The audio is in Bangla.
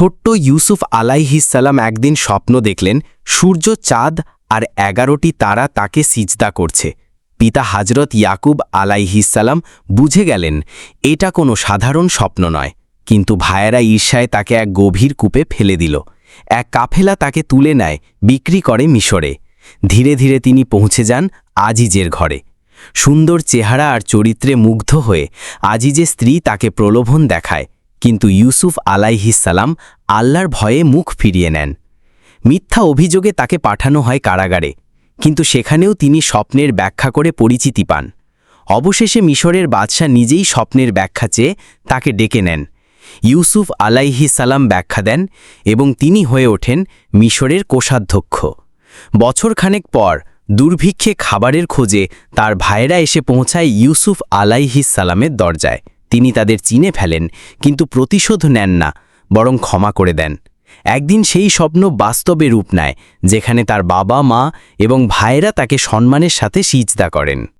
ছোট্ট ইউসুফ আলাইহিসাল্লাম একদিন স্বপ্ন দেখলেন, সূর্য চাঁদ আর এগারোটি তারা তাকে সিজদা করছে। পিতা হাজরত ইয়াকুব আলাইহিসাল্লাম বুঝে গেলেন, এটা কোনো সাধারণ স্বপ্ন নয়। কিন্তু ভাইয়েরা ঈর্ষায় তাকে এক গভীর কূপে ফেলে দিল। এক কাফেলা তাকে তুলে নেয়, বিক্রি করে মিশরে। ধীরে ধীরে তিনি পৌঁছে যান আজিজের ঘরে। সুন্দর চেহারা আর চরিত্রে মুগ্ধ হয়ে আজিজের স্ত্রী তাকে প্রলোভন দেখায়। কিন্তু ইউসুফ আলাইহিসাল্লাম আল্লাহর ভয়ে মুখ ফিরিয়ে নেন। মিথ্যা অভিযোগে তাকে পাঠানো হয় কারাগারে, কিন্তু সেখানেও তিনি স্বপ্নের ব্যাখ্যা করে পরিচিতি পান। অবশেষে মিশরের বাদশাহ নিজেই স্বপ্নের ব্যাখ্যা চেয়ে তাকে ডেকে নেন। ইউসুফ আলাইহি সালাম ব্যাখ্যা দেন এবং তিনি হয়ে ওঠেন মিশরের কোষাধ্যক্ষ। বছরখানেক পর দুর্ভিক্ষে খাবারের খোঁজে তার ভাইয়েরা এসে পৌঁছায় ইউসুফ আলাইহিস সালামের দরজায়। তিনি তাদের চিনে ফেলেন, কিন্তু প্রতিশোধ নেন না, বরং ক্ষমা করে দেন। একদিন সেই স্বপ্ন বাস্তবে রূপ নেয়, যেখানে তার বাবা মা এবং ভাইরা তাকে সম্মানের সাথে সিজদা করেন।